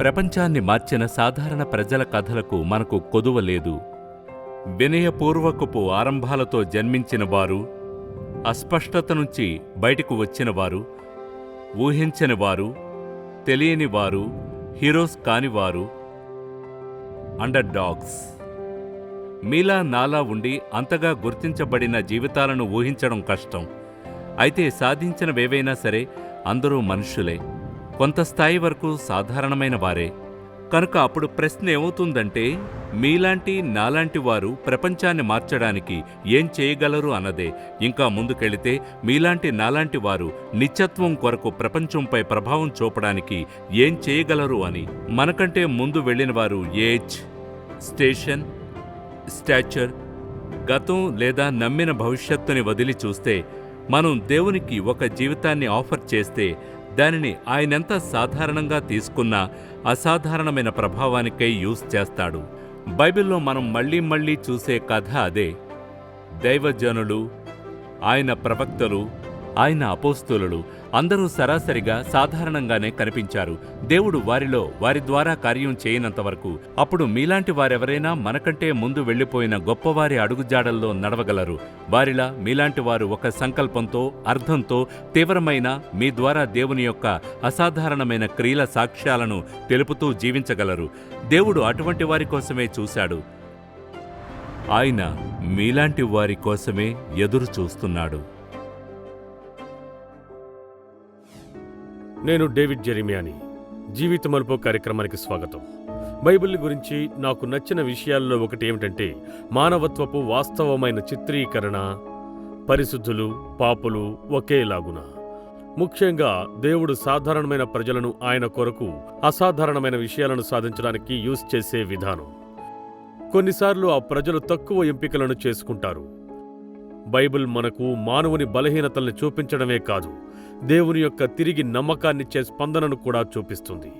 ప్రపంచాన్ని మార్చిన సాధారణ ప్రజల కథలకు మనకు కొదువ లేదు. వినయపూర్వకపు ఆరంభాలతో జన్మించిన వారు అస్పష్టత నుంచి బయటకు వచ్చినవారు ఊహించని వారు తెలియని వారు హీరోస్ కానివారు అండర్ డాగ్స్ మీలా నాలా ఉండి అంతగా గుర్తించబడిన జీవితాలను ఊహించడం కష్టం. అయితే సాధించినవేవైనా సరే అందరూ మనుషులే కొంత స్థాయి వరకు సాధారణమైన వారే. కనుక అప్పుడు ప్రశ్న ఏమవుతుందంటే మీలాంటి నాలాంటి వారు ప్రపంచాన్ని మార్చడానికి ఏం చేయగలరు అన్నదే. ఇంకా ముందుకెళితే మీలాంటి నాలాంటి వారు నిత్యత్వం కొరకు ప్రపంచంపై ప్రభావం చూపడానికి ఏం చేయగలరు అని. మనకంటే ముందు వెళ్ళిన వారు ఏజ్ స్టేషన్ స్టాచర్ గతం లేదా నమ్మిన భవిష్యత్తుని వదిలి చూస్తే మనం దేవునికి ఒక జీవితాన్ని ఆఫర్ చేస్తే దానిని ఆయనెంత సాధారణంగా తీసుకున్నా అసాధారణమైన ప్రభావానికై యూజ్ చేస్తాడు. బైబిల్లో మనం మళ్ళీ మళ్ళీ చూసే కథ అదే. దైవజనులు ఆయన ప్రవక్తలు ఆయన అపోస్తులు అందరూ సరాసరిగా సాధారణంగానే కనిపించారు. దేవుడు వారిలో వారి ద్వారా కార్యం చేయనంత వరకు అప్పుడు మీలాంటి వారెవరైనా మనకంటే ముందు వెళ్ళిపోయిన గొప్పవారి అడుగుజాడల్లో నడవగలరు. వారిలా మీలాంటి వారు ఒక సంకల్పంతో అర్థంతో తీవ్రమైన మీ ద్వారా దేవుని యొక్క అసాధారణమైన క్రియల సాక్ష్యాలను తెలుపుతూ జీవించగలరు. దేవుడు అటువంటి వారి కోసమే చూశాడు. ఆయన మీలాంటి వారి కోసమే ఎదురు చూస్తున్నాడు నేను డేవిడ్ జెరిమియాని. జీవిత మలుపు కార్యక్రమానికి స్వాగతం. బైబిల్ గురించి నాకు నచ్చిన విషయాల్లో ఒకటి ఏమిటంటే మానవత్వపు వాస్తవమైన చిత్రీకరణ పరిశుద్ధులు పాపులు ఒకేలాగున. ముఖ్యంగా దేవుడు సాధారణమైన ప్రజలను ఆయన కొరకు అసాధారణమైన విషయాలను సాధించడానికి యూజ్ చేసే విధానం. కొన్నిసార్లు ఆ ప్రజలు తక్కువ ఎంపికలను చేసుకుంటారు. బైబిల్ మనకు మానవుని బలహీనతల్ని చూపించడమే కాదు దేవుని యొక్క తిరిగి నమ్మకాన్నిచ్చే స్పందనను కూడా చూపిస్తుంది.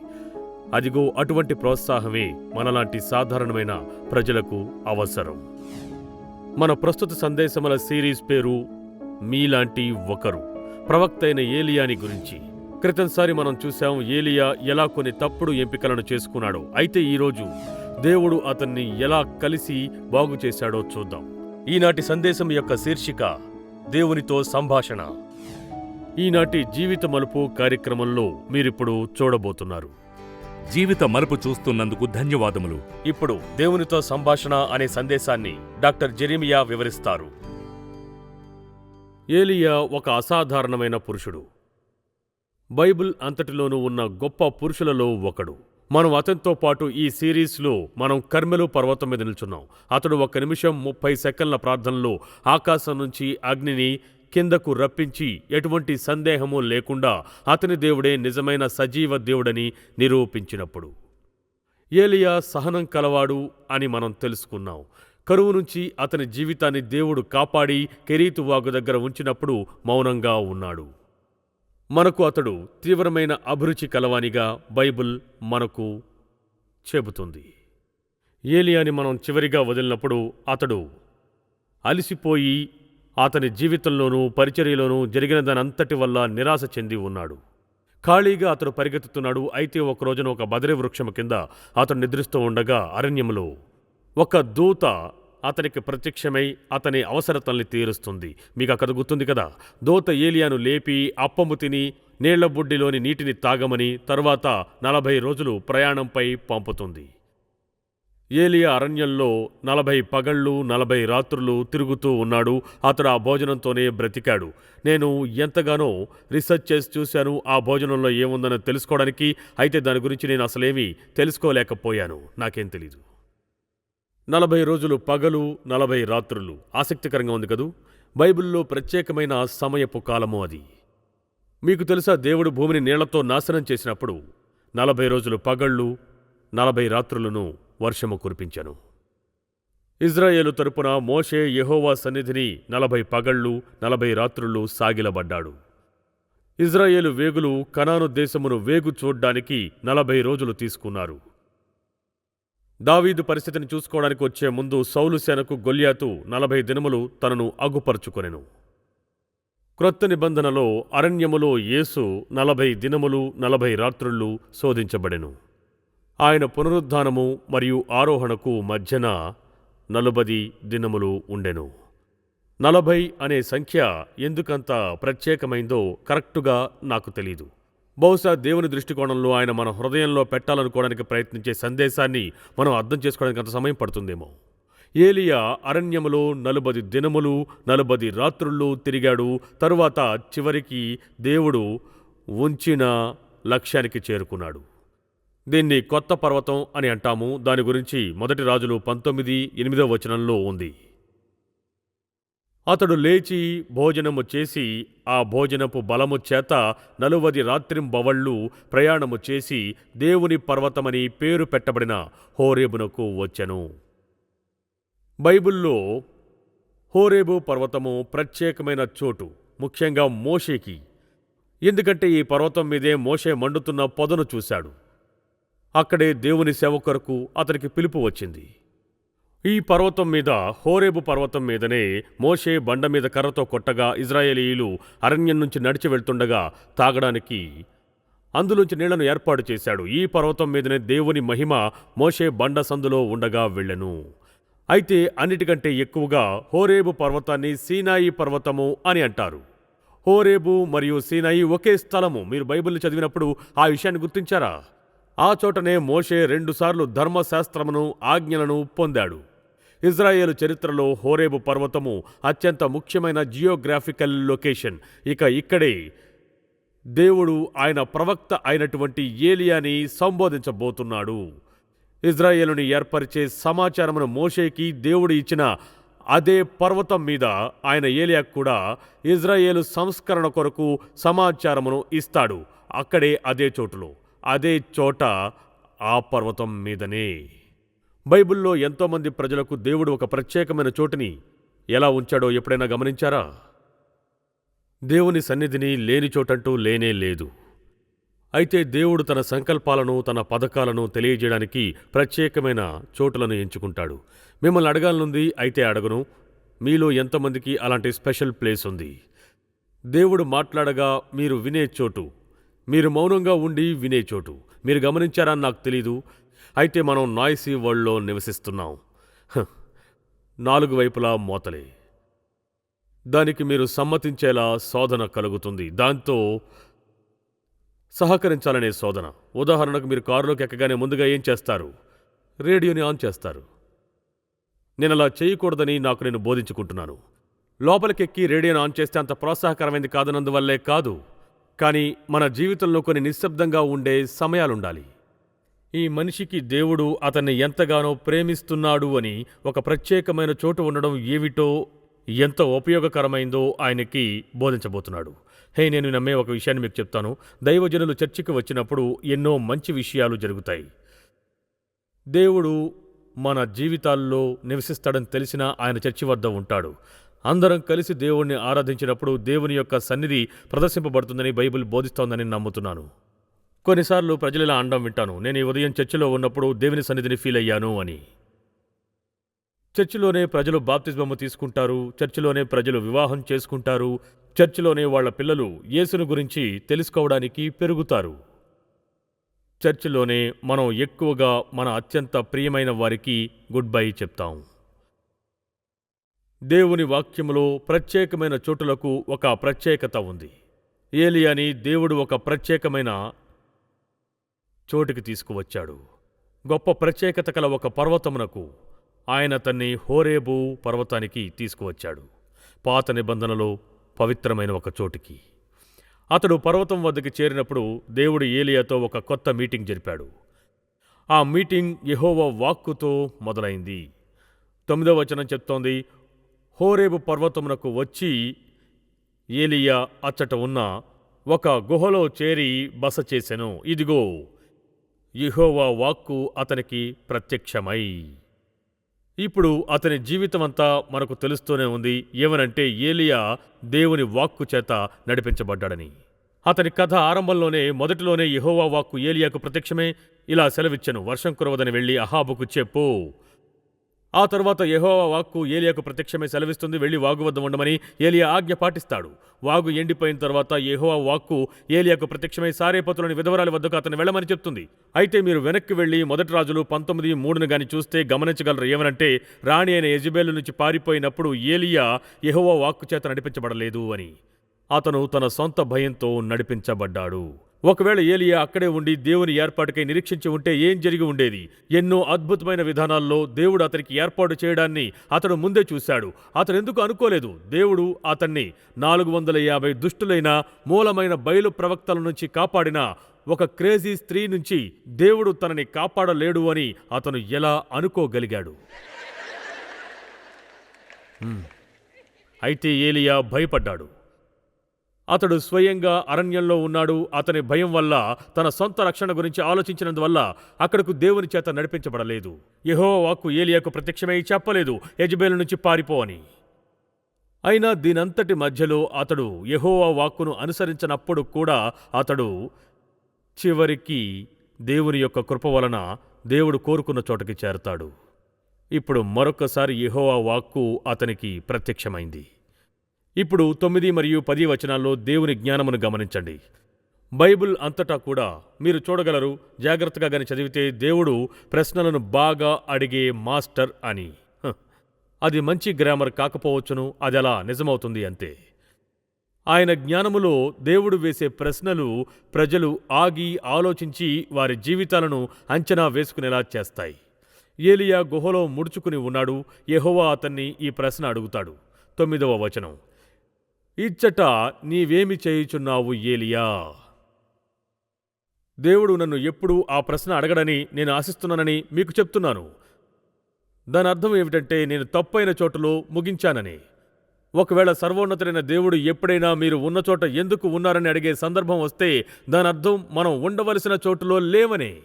అదిగో అటువంటి ప్రోత్సాహమే మనలాంటి సాధారణమైన ప్రజలకు అవసరం. మన ప్రస్తుత సందేశముల సిరీస్ పేరు మీలాంటి ఒకరు. ప్రవక్త అయిన ఏలియాని గురించి. క్రితంసారి మనం చూశాం ఏలియా ఎలా కొన్ని తప్పుడు ఎంపికలను చేసుకున్నాడో. అయితే ఈరోజు దేవుడు అతన్ని ఎలా కలిసి బాగు చేశాడో చూద్దాం. ఈనాటి సందేశం యొక్క శీర్షిక దేవునితో సంభాషణ. ఈనాటి జీవిత మలుపు కార్యక్రమంలో మీరిప్పుడు చూడబోతున్నారు. జీవిత మలుపు చూస్తున్నందుకు ధన్యవాదములు. ఇప్పుడు దేవునితో సంభాషణ అనే సందేశాన్ని డాక్టర్ జెరిమియా వివరిస్తారు. ఏలియా ఒక అసాధారణమైన పురుషుడు. బైబిల్ అంతటిలోనూ ఉన్న గొప్ప పురుషులలో ఒకడు. మనం అతనితో పాటు ఈ సిరీస్లో మనం కర్మెలు పర్వతం మీద నిల్చున్నాం. అతడు ఒక నిమిషం ముప్పై సెకండ్ల ప్రార్థనలో ఆకాశం నుంచి అగ్నిని కిందకు రప్పించి ఎటువంటి సందేహము లేకుండా అతని దేవుడే నిజమైన సజీవ దేవుడని నిరూపించినప్పుడు. ఏలియా సహనం కలవాడు అని మనం తెలుసుకున్నాం. కరువు నుంచి అతని జీవితాన్ని దేవుడు కాపాడి కెరీతు వాగు దగ్గర ఉంచినప్పుడు మౌనంగా ఉన్నాడు. మనకు అతడు తీవ్రమైన అభిరుచి కలవానిగా బైబిల్ మనకు చెబుతుంది. ఏలియాని మనం చివరిగా వదిలినప్పుడు అతడు అలిసిపోయి అతని జీవితంలోనూ పరిచర్యలోనూ జరిగిన దానంతటి వల్ల నిరాశ చెంది ఉన్నాడు. ఖాళీగా అతడు పరిగెత్తుతున్నాడు. అయితే ఒక రోజున ఒక బదరి వృక్షము కింద అతడు నిద్రిస్తూ ఉండగా అరణ్యములో ఒక దూత అతనికి ప్రత్యక్షమై అతని అవసరతల్ని తీరుస్తుంది. మీకు అక్కడ గుర్తుంది కదా? దూత ఏలియాను లేపి అప్పము తిని నీళ్ళ బుడ్డిలోని నీటిని తాగమని తరువాత నలభై రోజులు ప్రయాణంపై పంపుతుంది. ఏలియా అరణ్యంలో నలభై పగళ్ళు నలభై రాత్రులు తిరుగుతూ ఉన్నాడు. అతడు ఆ భోజనంతోనే బ్రతికాడు. నేను ఎంతగానో రీసెర్చ్ చేసి చూశాను. ఆ భోజనంలో ఏముందని తెలుసుకోవడానికి అయితే దాని గురించి నేను అసలేమీ తెలుసుకోలేకపోయాను. నాకేం తెలీదు. నలభై రోజులు పగలు నలభై రాత్రులు. ఆసక్తికరంగా ఉంది కదూ? బైబిల్లో ప్రత్యేకమైన సమయపు కాలము అది. మీకు తెలుసా దేవుడు భూమిని నీళ్ళతో నాశనం చేసినప్పుడు నలభై రోజులు పగళ్ళు నలభై రాత్రులను వర్షము కురిపించెను. ఇజ్రాయేలు తరపున మోషే యెహోవా సన్నిధిని నలభై పగళ్ళు నలభై రాత్రులు సాగిలబడ్డాడు. ఇజ్రాయేలు వేగులు కనాను దేశమును వేగు చూడ్డానికి నలభై రోజులు తీసుకున్నారు. దావీదు పరిస్థితిని చూసుకోవడానికి వచ్చే ముందు సౌలు సేనకు గొల్యాతు నలభై దినములు తనను అగుపరుచుకొనెను. క్రొత్త నిబంధనలో అరణ్యములో యేసు నలభై దినములు నలభై రాత్రుళ్ళు శోధించబడెను. ఆయన పునరుద్ధానము మరియు ఆరోహణకు మధ్యన నలుబది దినములు ఉండెను. నలభై అనే సంఖ్య ఎందుకంత ప్రత్యేకమైందో కరెక్టుగా నాకు తెలీదు. బహుశా దేవుని దృష్టికోణంలో ఆయన మన హృదయంలో పెట్టాలనుకోవడానికి ప్రయత్నించే సందేశాన్ని మనం అర్థం చేసుకోవడానికి అంత సమయం పడుతుందేమో. ఏలియా అరణ్యములో నలుబది దినములు నలుబది రాత్రుళ్ళు తిరిగాడు. తరువాత చివరికి దేవుడు ఉంచిన లక్ష్యానికి చేరుకున్నాడు. దీన్ని కొత్త పర్వతం అని అంటాము. దాని గురించి మొదటి రాజులు పంతొమ్మిది ఎనిమిదో వచనంలో ఉంది. అతడు లేచి భోజనము చేసి ఆ భోజనపు బలము చేత నలువది రాత్రింబవళ్ళు ప్రయాణము చేసి దేవుని పర్వతమని పేరు పెట్టబడిన హోరేబునకు వచ్చెను. బైబిల్లో హోరేబు పర్వతము ప్రత్యేకమైన చోటు ముఖ్యంగా మోషేకి. ఎందుకంటే ఈ పర్వతం మీదే మోషే మండుతున్న పొదను చూశాడు. అక్కడే దేవుని సేవ కొరకు అతనికి పిలుపు వచ్చింది. ఈ పర్వతం మీద హోరేబు పర్వతం మీదనే మోషే బండ మీద కర్రతో కొట్టగా ఇజ్రాయేలీయులు అరణ్యం నుంచి నడిచి వెళ్తుండగా తాగడానికి అందులోంచి నీళ్ళను ఏర్పాటు చేశాడు. ఈ పర్వతం మీదనే దేవుని మహిమ మోషే బండ సందులో ఉండగా వెళ్ళెను. అయితే అన్నిటికంటే ఎక్కువగా హోరేబు పర్వతాన్ని సీనాయి పర్వతము అని అంటారు. హోరేబు మరియు సీనాయి ఒకే స్థలము. మీరు బైబిల్ చదివినప్పుడు ఆ విషయాన్ని గుర్తించారా? ఆ చోటనే మోషే రెండుసార్లు ధర్మశాస్త్రమును ఆజ్ఞలను పొందాడు. ఇజ్రాయేల్ చరిత్రలో హోరేబు పర్వతము అత్యంత ముఖ్యమైన జియోగ్రాఫికల్ లొకేషన్. ఇక ఇక్కడే దేవుడు ఆయన ప్రవక్త అయినటువంటి ఏలియాని సంబోధించబోతున్నాడు. ఇజ్రాయేలుని ఏర్పరిచే సమాచారమును మోషేకి దేవుడు ఇచ్చిన అదే పర్వతం మీద ఆయన ఏలియాకు కూడా ఇజ్రాయేలు సంస్కరణ కొరకు సమాచారమును ఇస్తాడు. అక్కడే అదే చోటులో. అదే చోట ఆ పర్వతం మీదనే. బైబిల్లో ఎంతోమంది ప్రజలకు దేవుడు ఒక ప్రత్యేకమైన చోటుని ఎలా ఉంచాడో ఎప్పుడైనా గమనించారా? దేవుని సన్నిధిని లేని చోటంటూ లేనే లేదు. అయితే దేవుడు తన సంకల్పాలను తన పథకాలను తెలియజేయడానికి ప్రత్యేకమైన చోటులను ఎంచుకుంటాడు. మిమ్మల్ని అడగాలనుంది అయితే అడగను. మీలో ఎంతమందికి అలాంటి స్పెషల్ ప్లేస్ ఉంది. దేవుడు మాట్లాడగా మీరు వినే చోటు. మీరు మౌనంగా ఉండి వినే చోటు. మీరు గమనించారా నాకు తెలీదు. అయితే మనం నాయిసీ వరల్డ్లో నివసిస్తున్నాం. హ, నాలుగు వైపులా మోతలే. దానికి మీరు సమ్మతించేలా శోధన కలుగుతుంది. దాంతో సహకరించాలనే శోధన. ఉదాహరణకు మీరు కారులోకి ఎక్కగానే ముందుగా ఏం చేస్తారు? రేడియోని ఆన్ చేస్తారు. నేను అలా చేయకూడదని నాకు నేను బోధించుకుంటున్నాను. లోపలికెక్కి రేడియోని ఆన్ చేస్తే అంత ప్రోత్సాహకరమైంది కాదనందువల్లే కాదు. కానీ మన జీవితంలో కొన్ని నిశ్శబ్దంగా ఉండే సమయాలుండాలి. ఈ మనిషికి దేవుడు అతన్ని ఎంతగానో ప్రేమిస్తున్నాడు అని ఒక ప్రత్యేకమైన చోటు ఉండడం ఏమిటో ఎంత ఉపయోగకరమైందో ఆయనకి బోధించబోతున్నాడు. హే నేను నమ్మే ఒక విషయాన్ని మీకు చెప్తాను. దైవజనులు చర్చికి వచ్చినప్పుడు ఎన్నో మంచి విషయాలు జరుగుతాయి. దేవుడు మన జీవితాల్లో నివసిస్తాడని తెలిసినా ఆయన చర్చి వద్ద ఉంటాడు. అందరం కలిసి దేవుణ్ణి ఆరాధించినప్పుడు దేవుని యొక్క సన్నిధి ప్రదర్శింపబడుతుందని బైబిల్ బోధిస్తోందని నమ్ముతున్నాను. కొన్నిసార్లు ప్రజలలా అండం వింటాను నేను ఈ ఉదయం చర్చిలో ఉన్నప్పుడు దేవుని సన్నిధిని ఫీల్ అయ్యాను అని. చర్చిలోనే ప్రజలు బాప్తిజమము తీసుకుంటారు చర్చిలోనే ప్రజలు వివాహం చేసుకుంటారు చర్చిలోనే వాళ్ళ పిల్లలు యేసును గురించి తెలుసుకోవడానికి పెరుగుతారు. చర్చిలోనే మనం ఎక్కువగా మన అత్యంత ప్రియమైన వారికి గుడ్ బై చెప్తాం. దేవుని వాక్యములో ప్రత్యేకమైన చోటులకు ఒక ప్రత్యేకత ఉంది. ఏలియాని దేవుడు ఒక ప్రత్యేకమైన చోటికి తీసుకువచ్చాడు. గొప్ప ప్రత్యేకత కల ఒక పర్వతమునకు ఆయన తన్ని హోరేబు పర్వతానికి తీసుకువచ్చాడు. పాత నిబంధనలో పవిత్రమైన ఒక చోటికి. అతడు పర్వతం వద్దకు చేరినప్పుడు దేవుడు ఏలియాతో ఒక కొత్త మీటింగ్ జరిపాడు. ఆ మీటింగ్ యహోవ వాక్కుతో మొదలైంది. తొమ్మిదో వచనం చెప్తోంది. హోరేబు పర్వతమునకు వచ్చి ఏలియా అచ్చట ఉన్న ఒక గుహలో చేరి బస చేసెను. ఇదిగో యహోవా వాక్కు అతనికి ప్రత్యక్షమై. ఇప్పుడు అతని జీవితమంతా మనకు తెలుస్తూనే ఉంది. ఏమనంటే ఏలియా దేవుని వాక్కు చేత నడిపించబడ్డాడని. అతని కథ ఆరంభంలోనే మొదటిలోనే యహోవా వాక్కు ఏలియాకు ప్రత్యక్షమే. ఇలా సెలవిచ్చను. వర్షం కురవదని వెళ్ళి అహాబుకు చెప్పు. ఆ తర్వాత యెహోవా వాక్కు ఏలియాకు ప్రత్యక్షమై సెలవిస్తుంది వెళ్ళి వాగు వద్ద ఉండమని ఏలియా ఆజ్ఞ పాటిస్తాడు. వాగు ఎండిపోయిన తర్వాత యహోవా వాక్కు ఏలియాకు ప్రత్యక్షమై సారేపతులని విధవరాల వద్దకు అతను వెళ్ళమని చెప్తుంది. అయితే మీరు వెనక్కి వెళ్ళి మొదటి రాజులు పంతొమ్మిది మూడును గాని చూస్తే గమనించగలరు ఏమనంటే రాణి అయిన యజబేలు నుంచి పారిపోయినప్పుడు ఏలియా యహోవా వాక్కు చేత నడిపించబడలేదు అని. అతను తన సొంత భయంతో నడిపించబడ్డాడు. ఒకవేళ ఏలియా అక్కడే ఉండి దేవుని ఏర్పాటుకై నిరీక్షించి ఉంటే ఏం జరిగి ఉండేది? ఎన్నో అద్భుతమైన విధానాల్లో దేవుడు అతనికి ఏర్పాటు చేయడాన్ని అతడు ముందే చూశాడు. అతడు ఎందుకు అనుకోలేదు? దేవుడు అతన్ని నాలుగు వందల యాభై దుష్టులైన మూలమైన బయలు ప్రవక్తల నుంచి కాపాడిన ఒక క్రేజీ స్త్రీ నుంచి దేవుడు తనని కాపాడలేడు అని అతను ఎలా అనుకోగలిగాడు? అయితే ఏలియా భయపడ్డాడు. అతడు స్వయంగా అరణ్యంలో ఉన్నాడు. అతని భయం వల్ల తన సొంత రక్షణ గురించి ఆలోచించినందువల్ల అక్కడకు దేవుని చేత నడిపించబడలేదు. యహో వాక్కు ఏలియాకు ప్రత్యక్షమై చెప్పలేదు. యజబేలు నుంచి పారిపో అని. అయినా దీనంతటి మధ్యలో అతడు యహోవా వాక్కును అనుసరించినప్పుడు కూడా అతడు చివరికి దేవుని యొక్క కృప వలన దేవుడు కోరుకున్న చోటకి చేరతాడు. ఇప్పుడు మరొకసారి యెహోవా వాక్కు అతనికి ప్రత్యక్షమైంది. ఇప్పుడు తొమ్మిది మరియు పది వచనాల్లో దేవుని జ్ఞానమును గమనించండి. బైబిల్ అంతటా కూడా మీరు చూడగలరు జాగ్రత్తగా కానీ చదివితే దేవుడు ప్రశ్నలను బాగా అడిగే మాస్టర్ అని. అది మంచి గ్రామర్ కాకపోవచ్చును అది అలా నిజమవుతుంది అంతే. ఆయన జ్ఞానములో దేవుడు వేసే ప్రశ్నలు ప్రజలు ఆగి ఆలోచించి వారి జీవితాలను అంచనా వేసుకునేలా చేస్తాయి. ఏలియా గుహలో ముడుచుకుని ఉన్నాడు యహోవా అతన్ని ఈ ప్రశ్న అడుగుతాడు. తొమ్మిదవ వచనం. ఇచ్చట నీవేమి చేయుచున్నావు ఏలియా? దేవుడు నన్ను ఎప్పుడూ ఆ ప్రశ్న అడగడని నేను ఆశిస్తున్నానని మీకు చెప్తున్నాను. దాని అర్థం ఏమిటంటే నేను తప్పైన చోటులో ముగించానని. ఒకవేళ సర్వోన్నతుడైన దేవుడు ఎప్పుడైనా మీరు ఉన్న చోట ఎందుకు ఉన్నారని అడిగే సందర్భం వస్తే దాని అర్థం మనం ఉండవలసిన చోటులో లేవనే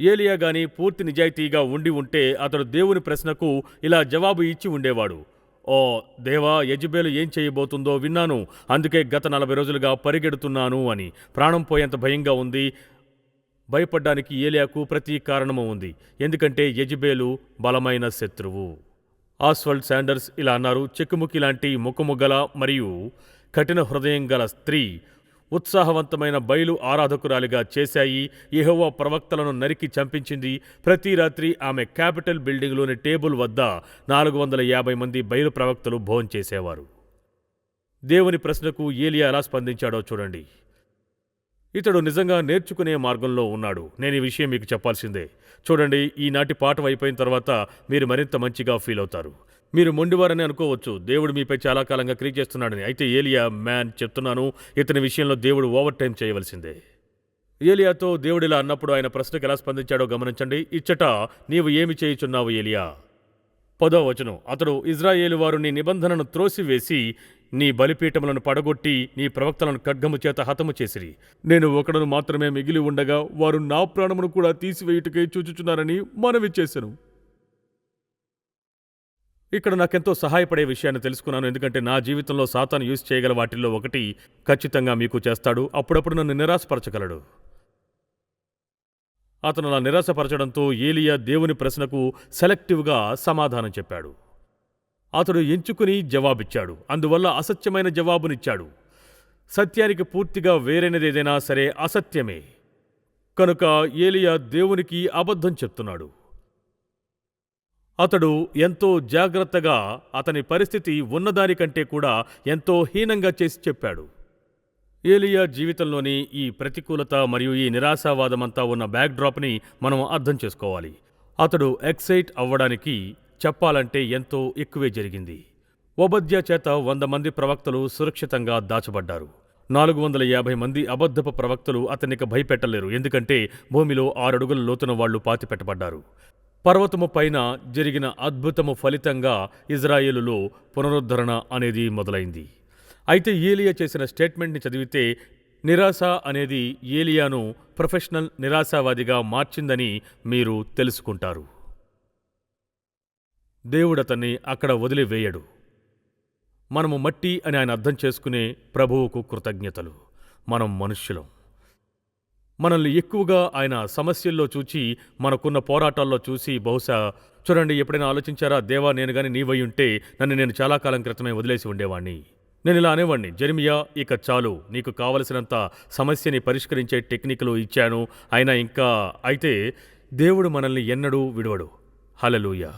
ఏలియా గాని పూర్తి నిజాయితీగా ఉండి ఉంటే అతడు దేవుని ప్రశ్నకు ఇలా జవాబు ఇచ్చి ఉండేవాడు. ఓ దేవా యజ్బేలు ఏం చేయబోతుందో విన్నాను. అందుకే గత నలభై రోజులుగా పరిగెడుతున్నాను అని. ప్రాణం పోయేంత భయంగా ఉంది. భయపడ్డానికి ఏలియాకు ప్రతి కారణము ఉంది. ఎందుకంటే యజ్బేలు బలమైన శత్రువు. ఆస్వల్డ్ శాండర్స్ ఇలా అన్నారు. చెక్కుముకి లాంటి ముఖము గల మరియు కఠిన హృదయం గల స్త్రీ ఉత్సాహవంతమైన బయలు ఆరాధకురాలిగా చేశాయి. యెహోవా ప్రవక్తలను నరికి చంపించింది. ప్రతి రాత్రి ఆమె క్యాపిటల్ బిల్డింగ్లోని టేబుల్ వద్ద నాలుగు వందల యాభై మంది బయలు ప్రవక్తలు భోంచేసేవారు దేవుని ప్రశ్నకు ఏలియా ఎలా స్పందించాడో చూడండి. ఇతడు నిజంగా నేర్చుకునే మార్గంలో ఉన్నాడు. నేను ఈ విషయం మీకు చెప్పాల్సిందే. చూడండి ఈనాటి పాఠం అయిపోయిన తర్వాత మీరు మరింత మంచిగా ఫీల్ అవుతారు. మీరు మొండివారని అనుకోవచ్చు. దేవుడు మీపై చాలా కాలంగా క్రియ చేస్తున్నాడని. అయితే ఏలియా మ్యాన్ చెప్తున్నాను ఇతని విషయంలో దేవుడు ఓవర్ టైం చేయవలసిందే. ఏలియాతో దేవుడిలా అన్నప్పుడు ఆయన ప్రశ్నకు ఎలా స్పందించాడో గమనించండి. ఇచ్చట నీవు ఏమి చేయుచున్నావు ఏలియా? పదో వచనం. అతడు ఇజ్రాయేలు వారు నీ నిబంధనను త్రోసివేసి నీ బలిపీఠములను పడగొట్టి నీ ప్రవక్తలను ఖడ్గము చేత హతము చేసిరి. నేను ఒకడను మాత్రమే మిగిలి ఉండగా వారు నా ప్రాణమును కూడా తీసివేయుటకై చూచుచున్నారని మనవి చేశాను ఇక్కడ నాకెంతో సహాయపడే విషయాన్ని తెలుసుకున్నాను. ఎందుకంటే నా జీవితంలో సాతాను యూజ్ చేయగల వాటిల్లో ఒకటి ఖచ్చితంగా మీకు చేస్తాడు. అప్పుడప్పుడు నన్ను నిరాశపరచగలడు. అతను అలా నిరాశపరచడంతో ఏలియా దేవుని ప్రశ్నకు సెలెక్టివ్గా సమాధానం చెప్పాడు. అతడు ఎంచుకుని జవాబిచ్చాడు. అందువల్ల అసత్యమైన జవాబునిచ్చాడు. సత్యానికి పూర్తిగా వేరైనదేదైనా సరే అసత్యమే. కనుక ఏలియా దేవునికి అబద్ధం చెప్తున్నాడు. అతడు ఎంతో జాగ్రత్తగా అతని పరిస్థితి ఉన్నదానికంటే కూడా ఎంతో హీనంగా చేసి చెప్పాడు. ఏలియా జీవితంలోని ఈ ప్రతికూలత మరియు ఈ నిరాశావాదమంతా ఉన్న బ్యాక్డ్రాప్ని మనం అర్థం చేసుకోవాలి. అతడు ఎక్సైట్ అవ్వడానికి చెప్పాలంటే ఎంతో ఎక్కువే జరిగింది. ఒబద్య చేత వంద మంది ప్రవక్తలు సురక్షితంగా దాచబడ్డారు. నాలుగు వందల యాభై మంది అబద్ధపు ప్రవక్తలు అతనికి భయపెట్టలేరు. ఎందుకంటే భూమిలో ఆరడుగుల లోతున వాళ్ళు పాతిపెట్టబడ్డారు. పర్వతము పైన జరిగిన అద్భుతము ఫలితంగా ఇజ్రాయేలులో పునరుద్ధరణ అనేది మొదలైంది. అయితే ఏలియా చేసిన స్టేట్మెంట్ని చదివితే నిరాశ అనేది ఏలియాను ప్రొఫెషనల్ నిరాశావాదిగా మార్చిందని మీరు తెలుసుకుంటారు. దేవుడతన్ని అక్కడ వదిలివేయడు. మనము మట్టి అని ఆయన అర్థం చేసుకునే ప్రభువుకు కృతజ్ఞతలు. మనం మనుష్యులం. మనల్ని ఎక్కువగా ఆయన సమస్యల్లో చూచి మనకున్న పోరాటాల్లో చూసి బహుశా చూడండి ఎప్పుడైనా ఆలోచించారా దేవా నేను గాని నీవై ఉంటే నన్ను నేను చాలా కాలం క్రితమే వదిలేసి ఉండేవాణ్ణి. నేను ఇలా అనేవాణ్ణి జెర్మియా ఇక చాలు నీకు కావలసినంత సమస్యని పరిష్కరించే టెక్నిక్లు ఇచ్చాను అయినా ఇంకా అయితే దేవుడు మనల్ని ఎన్నడూ విడవడు. హలలుయా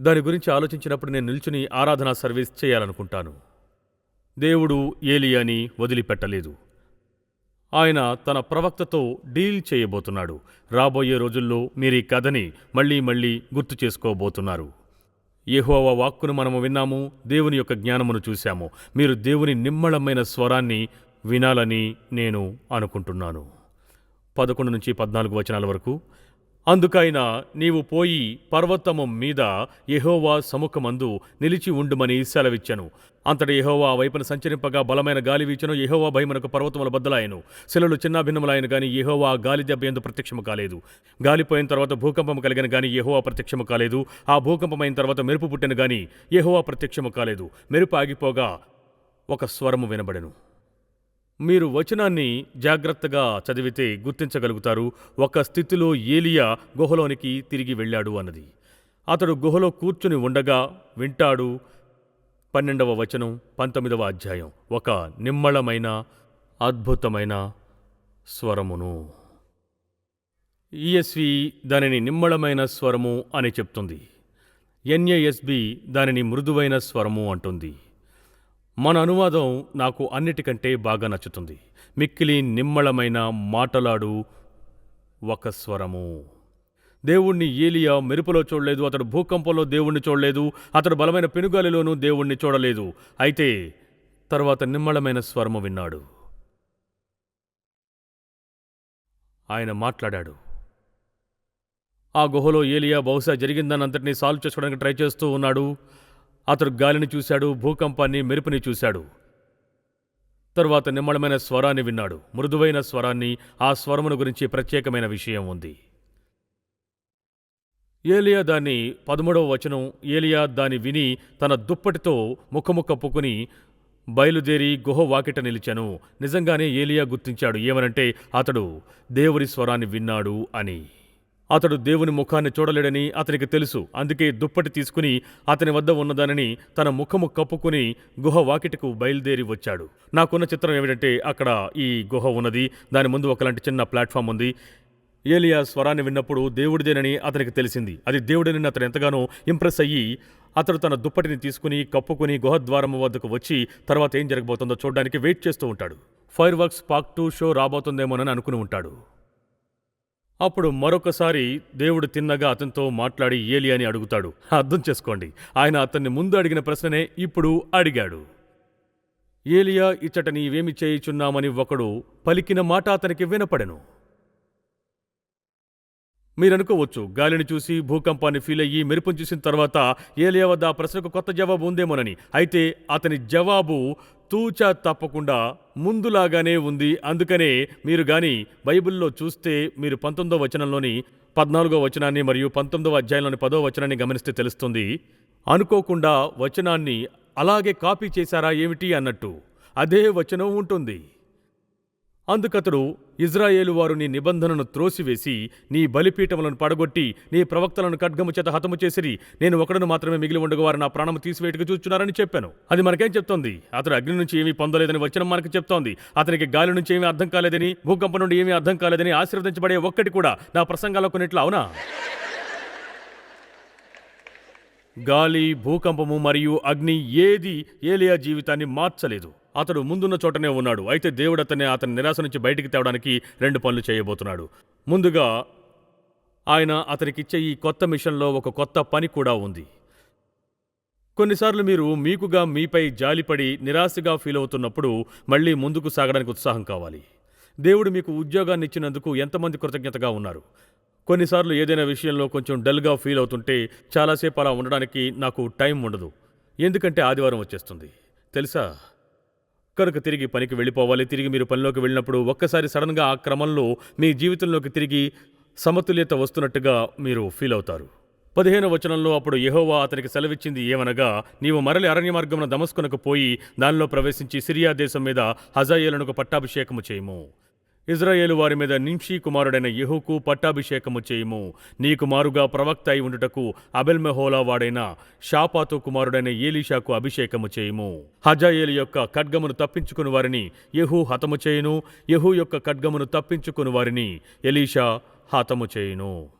దాని గురించి ఆలోచించినప్పుడు నేను నిల్చుని ఆరాధనా సర్వీస్ చేయాలనుకుంటాను. దేవుడు ఏలియాని వదిలిపెట్టలేదు. ఆయన తన ప్రవక్తతో డీల్ చేయబోతున్నాడు. రాబోయే రోజుల్లో మీరు ఈ కథని మళ్ళీ మళ్ళీ గుర్తు చేసుకోబోతున్నారు. యహోవ వాక్కును మనము విన్నాము దేవుని యొక్క జ్ఞానమును చూశాము. మీరు దేవుని నిమ్మళమైన స్వరాన్ని వినాలని నేను అనుకుంటున్నాను. పదకొండు నుంచి పద్నాలుగు వచనాల వరకు అందుకైన నీవు పోయి పర్వతము మీద యహోవా సముఖమందు నిలిచి ఉండుమని సెలవిచ్చను. అంతటి యహోవా వైపున సంచరింపగా బలమైన గాలి వీచను. యహోవా భయమునకు పర్వతముల బద్దలాయను శిలలు చిన్న గాని యహోవా గాలి దెబ్బ ఎందు ప్రత్యక్షము కాలేదు. గాలిపోయిన తర్వాత భూకంపం కలిగిన గాని యెహోవా ప్రత్యక్షము కాలేదు. ఆ భూకంపమైన తర్వాత మెరుపు పుట్టిన గాని యెహోవా ప్రత్యక్షము కాలేదు. మెరుపు ఆగిపోగా ఒక స్వరము వినబడెను. మీరు వచనాన్ని జాగ్రత్తగా చదివితే గుర్తించగలుగుతారు. ఒక స్థితిలో ఏలియా గుహలోనికి తిరిగి వెళ్ళాడు అన్నది. అతడు గుహలో కూర్చుని ఉండగా వింటాడు పన్నెండవ వచనం పంతొమ్మిదవ అధ్యాయం. ఒక నిమ్మళమైన అద్భుతమైన స్వరమును. ఈఎస్వి దానిని నిమ్మళమైన స్వరము అని చెప్తుంది. ఎన్ఏఎస్బి దానిని మృదువైన స్వరము అంటుంది. మన అనువాదం నాకు అన్నిటికంటే బాగా నచ్చుతుంది. మిక్కిలి నిమ్మళమైన మాటలాడు ఒక స్వరము. దేవుణ్ణి ఏలియా మెరుపులో చూడలేదు అతడు భూకంపంలో దేవుణ్ణి చూడలేదు అతడు బలమైన పెనుగాలిలోనూ దేవుణ్ణి చూడలేదు. అయితే తర్వాత నిమ్మళమైన స్వరము విన్నాడు. ఆయన మాట్లాడాడు. ఆ గుహలో ఏలియా బహుశా జరిగిందనంతటినీ సాల్వ్ చేసుకోవడానికి ట్రై చేస్తూ ఉన్నాడు. అతడు గాలిని చూశాడు భూకంపాన్ని మెరుపుని చూశాడు. తరువాత నిమ్మళమైన స్వరాన్ని విన్నాడు. మృదువైన స్వరాన్ని ఆ స్వరమును గురించి ప్రత్యేకమైన విషయం ఉంది. ఏలియా దాన్ని పదమూడవ వచనం ఏలియా దాన్ని విని తన దుప్పటితో ముఖము బయలుదేరి గుహ వాకిట నిలిచాను. నిజంగానే ఏలియా గుర్తించాడు ఏమనంటే అతడు దేవుని స్వరాన్ని విన్నాడు అని. అతడు దేవుని ముఖాన్ని చూడలేడని అతనికి తెలుసు. అందుకే దుప్పటి తీసుకుని అతని వద్ద ఉన్నదానిని తన ముఖము కప్పుకుని గుహ వాకిటకు బయలుదేరి వచ్చాడు. నాకున్న చిత్రం ఏమిటంటే అక్కడ ఈ గుహ ఉన్నది. దాని ముందు ఒకలాంటి చిన్న ప్లాట్ఫామ్ ఉంది. ఏలియా స్వరాన్ని విన్నప్పుడు దేవుడిదేనని అతనికి తెలిసింది. అది దేవుడిని అతను ఎంతగానో ఇంప్రెస్ అయ్యి అతడు తన దుప్పటిని తీసుకుని కప్పుకుని గుహద్వారం వద్దకు వచ్చి తర్వాత ఏం జరగబోతుందో చూడడానికి వెయిట్ చేస్తూ ఉంటాడు. Fireworks part two show రాబోతుందేమోనని అనుకుని ఉంటాడు. అప్పుడు మరొకసారి దేవుడు తిన్నగా అతనితో మాట్లాడి ఏలి అని అడుగుతాడు. అర్థం చేసుకోండి. ఆయన అతన్ని ముందు అడిగిన ప్రశ్ననే ఇప్పుడు అడిగాడు. ఏలియా ఇచ్చట నీవేమి చేయుచున్నామని ఒకడు పలికిన మాట అతనికి వినపడెను. మీరనుకోవచ్చు గాలిని చూసి భూకంపాన్ని ఫీల్ అయ్యి మెరుపును చూసిన తర్వాత ఏలియా వద్ద ఆ ప్రశ్నకు కొత్త జవాబు ఉందేమోనని. అయితే అతని జవాబు తూచా తప్పకుండా ముందులాగానే ఉంది. అందుకనే మీరు గాని బైబిల్లో చూస్తే మీరు పంతొమ్మిదో వచనంలోని పద్నాలుగో వచనాన్ని మరియు పంతొమ్మిదవ అధ్యాయంలోని పదో వచనాన్ని గమనిస్తే తెలుస్తుంది. అనుకోకుండా వచనాన్ని అలాగే కాపీ చేశారా ఏమిటి అన్నట్టు. అదే వచనం ఉంటుంది. అందుకతడు ఇజ్రాయేలు వారు నీ నిబంధనను త్రోసివేసి నీ బలిపీఠములను పడగొట్టి నీ ప్రవక్తలను ఖడ్గము చేత హతము చేసిరి. నేను ఒకడను మాత్రమే మిగిలి ఉండగా వారు నా ప్రాణము తీసివేయటకు చూచున్నారని చెప్పాను. అది మనకేం చెప్తోంది? అతడు అగ్ని నుంచి ఏమీ పొందలేదని వచ్చిన మనకు చెప్తోంది. అతనికి గాలి నుంచి ఏమీ అర్థం కాలేదని భూకంపం నుండి ఏమీ అర్థం కాలేదని ఆశీర్వదించబడే ఒక్కటి కూడా నా ప్రసంగాల్లో కొన్నిట్లు అవునా? గాలి భూకంపము మరియు అగ్ని ఏది ఏలియా జీవితాన్ని మార్చలేదు. అతడు ముందున్న చోటనే ఉన్నాడు. అయితే దేవుడు అతన్ని అతని నిరాశ నుంచి బయటికి తేవడానికి రెండు పనులు చేయబోతున్నాడు. ముందుగా ఆయన అతనికిచ్చే ఈ కొత్త మిషన్లో ఒక కొత్త పని కూడా ఉంది. కొన్నిసార్లు మీరు మీకుగా మీపై జాలిపడి నిరాశగా ఫీల్ అవుతున్నప్పుడు మళ్ళీ ముందుకు సాగడానికి ఉత్సాహం కావాలి. దేవుడు మీకు ఉద్యోగాన్ని ఇచ్చినందుకు ఎంతమంది కృతజ్ఞతగా ఉన్నారు. కొన్నిసార్లు ఏదైనా విషయంలో కొంచెం డల్గా ఫీల్ అవుతుంటే చాలాసేపు అలా ఉండడానికి నాకు టైం ఉండదు. ఎందుకంటే ఆదివారం వచ్చేస్తుంది. తెలుసా? కనుక తిరిగి పనికి వెళ్ళిపోవాలి. తిరిగి మీరు పనిలోకి వెళ్ళినప్పుడు ఒక్కసారి సడన్గా ఆ క్రమంలో మీ జీవితంలోకి తిరిగి సమతుల్యత వస్తున్నట్టుగా మీరు ఫీల్ అవుతారు. పదిహేను వచనంలో అప్పుడు యహోవా అతనికి సెలవిచ్చింది ఏమనగా నీవు మరలి అరణ్య మార్గమున దమస్కునకు పోయి దానిలో ప్రవేశించి సిరియా దేశం మీద హజాయేలునకు పట్టాభిషేకము చేయము. ఇజ్రాయేలు వారి మీద నింషీ కుమారుడైన యహుకు పట్టాభిషేకము చేయుము. నీకు మారుగా ప్రవక్త అయి ఉండుటకు అబెల్మెహోలా వాడైన షాపాతు కుమారుడైన ఏలీషాకు అభిషేకము చేయుము. హజాయేలు యొక్క ఖడ్గమును తప్పించుకుని వారిని యెహూ హతము చేయును. యెహూ యొక్క ఖడ్గమును తప్పించుకుని వారిని ఎలీషా హతము చేయును.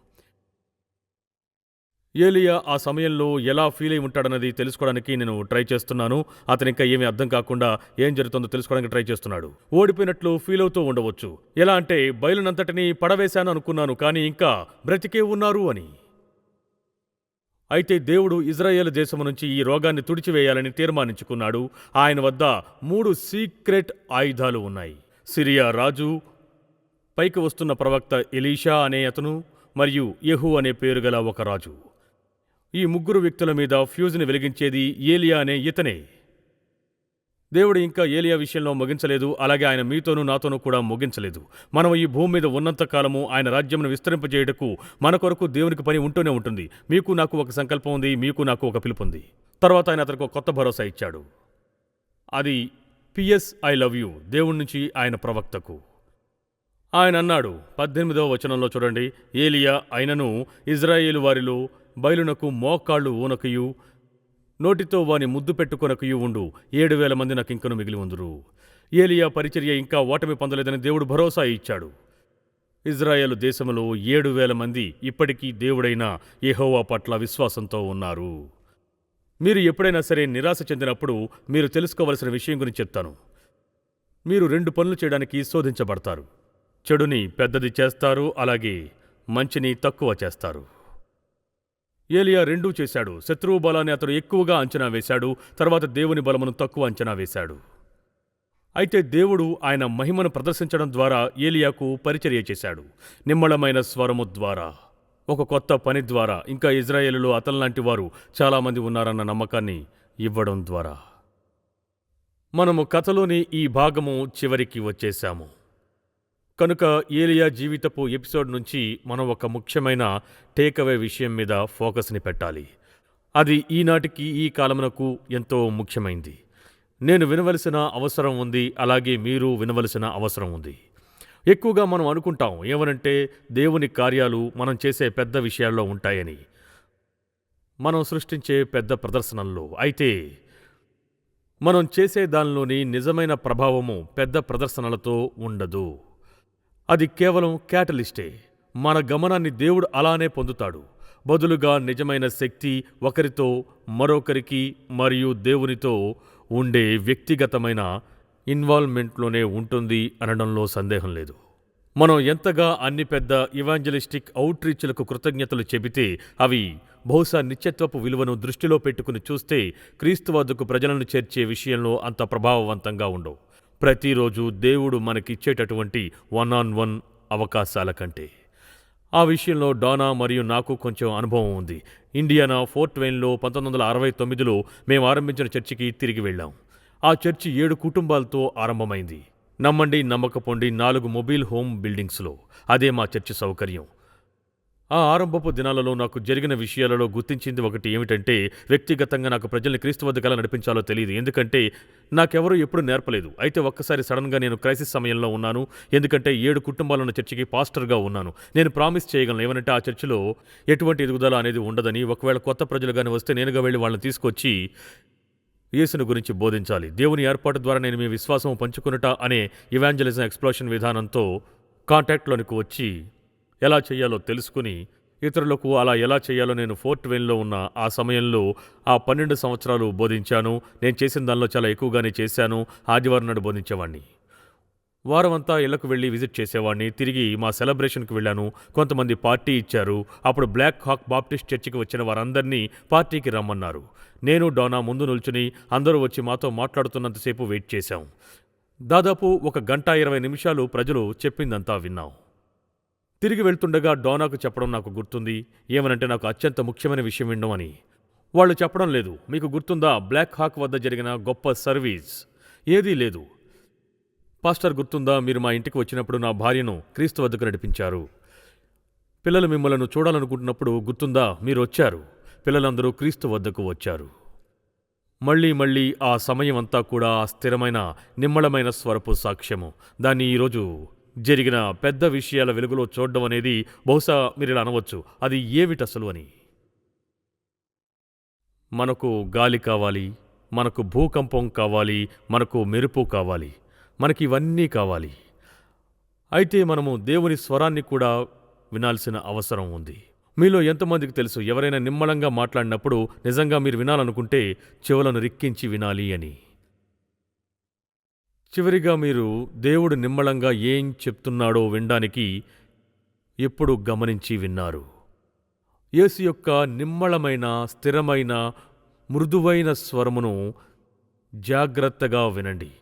ఏలియా ఆ సమయంలో ఎలా ఫీల్ అయి ఉంటాడన్నది తెలుసుకోవడానికి నేను ట్రై చేస్తున్నాను. అతను ఇంకా ఏమీ అర్థం కాకుండా ఏం జరుగుతుందో తెలుసుకోవడానికి ట్రై చేస్తున్నాడు. ఓడిపోయినట్లు ఫీల్ అవుతూ ఉండవచ్చు. ఎలా అంటే బయలునంతటిని పడవేశాను అనుకున్నాను కానీ ఇంకా బ్రతికే ఉన్నారు అని. అయితే దేవుడు ఇజ్రాయేల్ దేశం నుంచి ఈ రోగాన్ని తుడిచివేయాలని తీర్మానించుకున్నాడు. ఆయన వద్ద మూడు సీక్రెట్ ఆయుధాలు ఉన్నాయి. సిరియా రాజు పైకి వస్తున్న ప్రవక్త ఎలీషా అనే అతను మరియు యెహూ అనే పేరు గల ఒక రాజు. ఈ ముగ్గురు వ్యక్తుల మీద ఫ్యూజ్ని వెలిగించేది ఏలియా అనే ఇతనే. దేవుడు ఇంకా ఏలియా విషయంలో ముగించలేదు అలాగే ఆయన మీతోనూ నాతోనూ కూడా ముగించలేదు. మనం ఈ భూమి మీద ఉన్నంత కాలము ఆయన రాజ్యంను విస్తరింపజేయటకు మన కొరకు దేవునికి పని ఉంటూనే ఉంటుంది. మీకు నాకు ఒక సంకల్పం ఉంది మీకు నాకు ఒక పిలుపు ఉంది తర్వాత ఆయన అతనికి ఒక కొత్త భరోసా ఇచ్చాడు. అది పిఎస్ ఐ లవ్ యూ దేవుడి నుంచి ఆయన ప్రవక్తకు. ఆయన అన్నాడు పద్దెనిమిదవ వచనంలో చూడండి ఏలియా ఆయనను ఇజ్రాయేలు వారిలో బయలునకు మోకాళ్ళు ఊనకయు నోటితో వాని ముద్దు పెట్టుకొనకయు ఉండు. ఏడు వేల మంది నాకు ఇంకను మిగిలి ఉందురు. ఏలియా పరిచర్య ఇంకా ఓటమి పొందలేదని దేవుడు భరోసా ఇచ్చాడు. ఇజ్రాయేలు దేశంలో ఏడు వేల మంది ఇప్పటికీ దేవుడైన యెహోవా పట్ల విశ్వాసంతో ఉన్నారు. మీరు ఎప్పుడైనా సరే నిరాశ చెందినప్పుడు మీరు తెలుసుకోవలసిన విషయం గురించి చెప్తాను. మీరు రెండు పనులు చేయడానికి శోధించబడతారు. చెడుని పెద్దది చేస్తారు అలాగే మంచిని తక్కువ చేస్తారు. ఏలియా రెండూ చేశాడు. శత్రువు బలాన్ని అతడు ఎక్కువగా అంచనా వేశాడు. తర్వాత దేవుని బలమును తక్కువ అంచనా వేశాడు. అయితే దేవుడు ఆయన మహిమను ప్రదర్శించడం ద్వారా ఏలియాకు పరిచర్య చేశాడు. నిమ్మళమైన స్వరము ద్వారా ఒక కొత్త పని ద్వారా ఇంకా ఇజ్రాయేలులో అతనిలాంటి వారు చాలామంది ఉన్నారన్న నమ్మకాన్ని ఇవ్వడం ద్వారా. మనము కథలోని ఈ భాగము చివరికి వచ్చేశాము. కనుక ఏలియా జీవితపు ఎపిసోడ్ నుంచి మనం ఒక ముఖ్యమైన టేక్అవే విషయం మీద ఫోకస్ని పెట్టాలి. అది ఈనాటికి ఈ కాలమునకు ఎంతో ముఖ్యమైంది. నేను వినవలసిన అవసరం ఉంది అలాగే మీరు వినవలసిన అవసరం ఉంది. ఎక్కువగా మనం అనుకుంటాం ఏమనంటే దేవుని కార్యాలు మనం చేసే పెద్ద విషయాల్లో ఉంటాయని. మనం సృష్టించే పెద్ద ప్రదర్శనల్లో అయితే మనం చేసే దానిలోని నిజమైన ప్రభావము పెద్ద ప్రదర్శనలతో ఉండదు. అది కేవలం క్యాటలిస్టే. మన గమనాన్ని దేవుడు అలానే పొందుతాడు. బదులుగా నిజమైన శక్తి ఒకరితో మరొకరికి మరియు దేవునితో ఉండే వ్యక్తిగతమైన ఇన్వాల్వ్మెంట్లోనే ఉంటుంది అనడంలో సందేహం లేదు. మనం ఎంతగా అన్ని పెద్ద ఇవాంజలిస్టిక్ అవుట్రీచ్లకు కృతజ్ఞతలు చెబితే అవి బహుశా నిత్యత్వపు విలువను దృష్టిలో పెట్టుకుని చూస్తే క్రీస్తు వద్దకు ప్రజలను చేర్చే విషయంలో అంత ప్రభావవంతంగా ఉండవు. ప్రతిరోజు దేవుడు మనకిచ్చేటటువంటి వన్ ఆన్ వన్ అవకాశాల కంటే ఆ విషయంలో డానా మరియు నాకు కొంచెం అనుభవం ఉంది. ఇండియానా ఫోర్ట్ వెయిన్లో పంతొమ్మిది వందల అరవై తొమ్మిదిలో మేము ఆరంభించిన చర్చికి తిరిగి వెళ్ళాం. ఆ చర్చి ఏడు కుటుంబాలతో ఆరంభమైంది. నమ్మండి నమ్మకపోండి నాలుగు మొబైల్ హోమ్ బిల్డింగ్స్లో. అదే మా చర్చి సౌకర్యం. ఆ ఆరంభపు దినాలలో నాకు జరిగిన విషయాలలో గుర్తించింది ఒకటి ఏమిటంటే వ్యక్తిగతంగా నాకు ప్రజల్ని క్రీస్తు వద్దకు ఎలా నడిపించాలో తెలియదు. ఎందుకంటే నాకెవరూ ఎప్పుడు నేర్పలేదు. అయితే ఒక్కసారి సడన్గా నేను క్రైసిస్ సమయంలో ఉన్నాను. ఎందుకంటే ఏడు కుటుంబాలున్న చర్చికి పాస్టర్గా ఉన్నాను. నేను ప్రామిస్ చేయగలను. ఏమనంటే ఆ చర్చిలో ఎటువంటి ఎదుగుదల అనేది ఉండదని ఒకవేళ కొత్త ప్రజలు కానీ వస్తే నేనుగా వెళ్ళి వాళ్ళని తీసుకొచ్చి యేసును గురించి బోధించాలి. దేవుని ఏర్పాటు ద్వారా నేను మీ విశ్వాసం పంచుకునుట అనే ఇవాంజలిజం ఎక్స్ప్లోషన్ విధానంతో కాంటాక్ట్లోనికి వచ్చి ఎలా చేయాలో తెలుసుకుని ఇతరులకు అలా ఎలా చేయాలో నేను ఫోర్ట్ వెన్లో ఉన్న ఆ సమయంలో ఆ పన్నెండు సంవత్సరాలు బోధించాను. నేను చేసిన దానిలో చాలా ఎక్కువగానే చేశాను. ఆదివారం నాడు బోధించేవాడిని వారమంతా ఇళ్ళకు వెళ్ళి విజిట్ చేసేవాడిని తిరిగి మా సెలబ్రేషన్కి వెళ్ళాను. కొంతమంది పార్టీ ఇచ్చారు. అప్పుడు బ్లాక్ హాక్ బాప్టిస్ట్ చర్చికి వచ్చిన వారందరినీ పార్టీకి రమ్మన్నారు. నేను డోనా ముందు నిల్చుని అందరూ వచ్చి మాతో మాట్లాడుతున్నంతసేపు వెయిట్ చేశాం. దాదాపు ఒక గంట ఇరవై నిమిషాలు ప్రజలు చెప్పిందంతా విన్నాం. తిరిగి వెళ్తుండగా డోనాకు చెప్పడం నాకు గుర్తుంది. ఏమనంటే నాకు అత్యంత ముఖ్యమైన విషయం వినడం అని. వాళ్ళు చెప్పడం లేదు. మీకు గుర్తుందా? బ్లాక్ హాక్ వద్ద జరిగిన గొప్ప సర్వీస్. ఏదీ లేదు. పాస్టర్ గుర్తుందా? మీరు మా ఇంటికి వచ్చినప్పుడు నా భార్యను క్రీస్తు వద్దకు నడిపించారు. పిల్లలు మిమ్మల్ని చూడాలనుకుంటున్నప్పుడు గుర్తుందా? మీరు వచ్చారు. పిల్లలందరూ క్రీస్తు వద్దకు వచ్చారు. మళ్ళీ మళ్ళీ ఆ సమయం అంతా కూడా ఆ స్థిరమైన నిమ్మళమైన స్వరపు సాక్ష్యము. దాన్ని ఈరోజు జరిగిన పెద్ద విషయాల వెలుగులో చూడడం అనేది బహుశా మీరు ఇలా అనవచ్చు. అది ఏమిటసలు అని? మనకు గాలి కావాలి మనకు భూకంపం కావాలి మనకు మెరుపు కావాలి మనకి ఇవన్నీ కావాలి. అయితే మనము దేవుని స్వరాన్ని కూడా వినాల్సిన అవసరం ఉంది. మీలో ఎంతమందికి తెలుసు? ఎవరైనా నిమ్మళంగా మాట్లాడినప్పుడు నిజంగా మీరు వినాలనుకుంటే చెవులను రిక్కించి వినాలి అని. చివరిగా మీరు దేవుడు నిమ్మళంగా ఏం చెప్తున్నాడో వినడానికి ఎప్పుడు గమనించి విన్నారు. యేసు యొక్క నిమ్మళమైన స్థిరమైన మృదువైన స్వరమును జాగ్రత్తగా వినండి.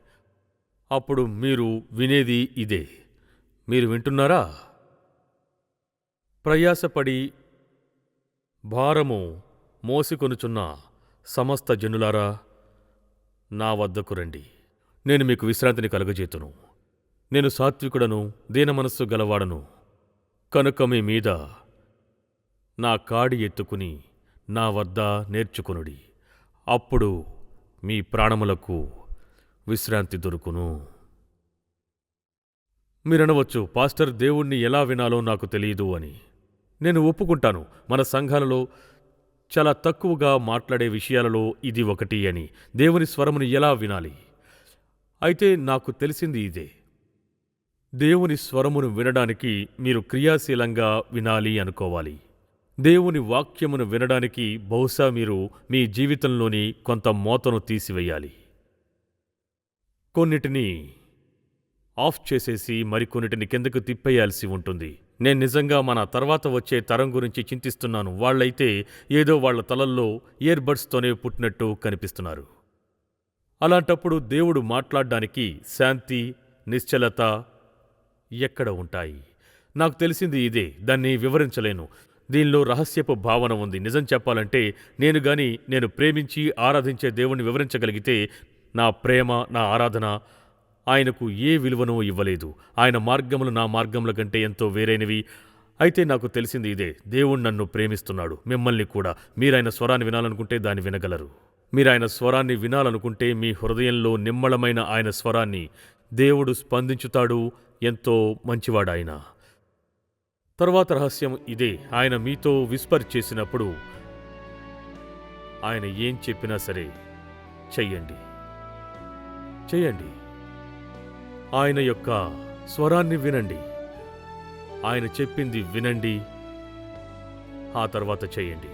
అప్పుడు మీరు వినేది ఇదే. మీరు వింటున్నారా? ప్రయాసపడి భారము మోసికొనుచున్న సమస్త జనులారా నా వద్దకు రండి. నేను మీకు విశ్రాంతిని కలుగజేతును. నేను సాత్వికుడను దీనమనస్సు గలవాడను. కనుక మీ మీద నా కాడి ఎత్తుకుని నా వద్ద నేర్చుకొనుడి. అప్పుడు మీ ప్రాణములకు విశ్రాంతి దొరుకును. మీరనవచ్చు పాస్టర్ దేవుణ్ణి ఎలా వినాలో నాకు తెలియదు అని. నేను ఒప్పుకుంటాను మన సంఘాలలో చాలా తక్కువగా మాట్లాడే విషయాలలో ఇది ఒకటి అని. దేవుని స్వరమును ఎలా వినాలి? అయితే నాకు తెలిసింది ఇదే. దేవుని స్వరమును వినడానికి మీరు క్రియాశీలంగా వినాలి అనుకోవాలి. దేవుని వాక్యమును వినడానికి బహుశా మీరు మీ జీవితంలోని కొంత మోతను తీసివేయాలి. కొన్నిటిని ఆఫ్ చేసేసి మరికొన్నిటిని కిందకు తిప్పేయాల్సి ఉంటుంది. నేను నిజంగా మన తర్వాత వచ్చే తరం గురించి చింతిస్తున్నాను. వాళ్ళైతే ఏదో వాళ్ళ తలల్లో ఇయర్బడ్స్తోనే పుట్టినట్టు కనిపిస్తున్నారు. అలాంటప్పుడు దేవుడు మాట్లాడడానికి శాంతి నిశ్చలత ఎక్కడ ఉంటాయి? నాకు తెలిసింది ఇదే దాన్ని వివరించలేను. దీనిలో రహస్యపు భావన ఉంది. నిజం చెప్పాలంటే నేను గాని నేను ప్రేమించి ఆరాధించే దేవుణ్ణి వివరించగలిగితే నా ప్రేమ నా ఆరాధన ఆయనకు ఏ విలువనో ఇవ్వలేదు. ఆయన మార్గములు నా మార్గముల కంటే ఎంతో వేరైనవి. అయితే నాకు తెలిసింది ఇదే దేవుడు నన్ను ప్రేమిస్తున్నాడు. మిమ్మల్ని కూడా. మీరాయన స్వరాన్ని వినాలనుకుంటే దాన్ని వినగలరు. మీరాయన స్వరాన్ని వినాలనుకుంటే మీ హృదయంలో నిమ్మళమైన ఆయన స్వరాన్ని దేవుడు స్పందించుతాడు. ఎంతో మంచివాడాయన. తర్వాత రహస్యం ఇదే. ఆయన మీతో విస్పర్ చేసినప్పుడు ఆయన ఏం చెప్పినా సరే చెయ్యండి. చెయ్యండి. ఆయన యొక్క స్వరాన్ని వినండి. ఆయన చెప్పింది వినండి. ఆ తర్వాత చేయండి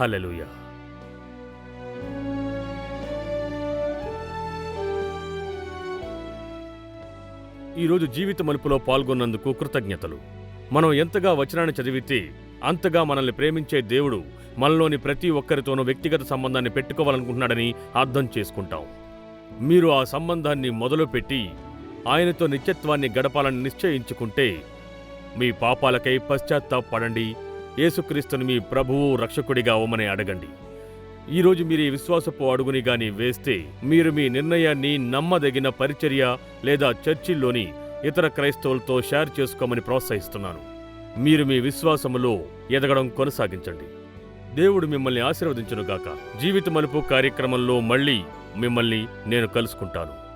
హల్లెలూయా. ఈరోజు జీవిత మలుపులో పాల్గొన్నందుకు కృతజ్ఞతలు. మనం ఎంతగా వచనాన్ని చదివితే అంతగా మనల్ని ప్రేమించే దేవుడు మనలోని ప్రతి ఒక్కరితోనూ వ్యక్తిగత సంబంధాన్ని పెట్టుకోవాలనుకుంటున్నాడని అర్థం చేసుకుంటాం. మీరు ఆ సంబంధాన్ని మొదలుపెట్టి ఆయనతో నిత్యత్వాన్ని గడపాలని నిశ్చయించుకుంటే మీ పాపాలకై పశ్చాత్తాపడండి యేసుక్రీస్తుని మీ ప్రభువు రక్షకుడిగా అవ్వమని అడగండి. ఈరోజు మీరు ఈ విశ్వాసపు అడుగుని గాని వేస్తే మీరు మీ నిర్ణయాన్ని నమ్మదగిన పరిచర్య లేదా చర్చిల్లోని ఇతర క్రైస్తవులతో షేర్ చేసుకోమని ప్రోత్సహిస్తున్నాను. మీరు మీ విశ్వాసములో ఎదగడం కొనసాగించండి. దేవుడు మిమ్మల్ని ఆశీర్వదించునుగాక. జీవిత మలుపు కార్యక్రమంలో మళ్ళీ మిమ్మల్ని నేను కలుసుకుంటాను.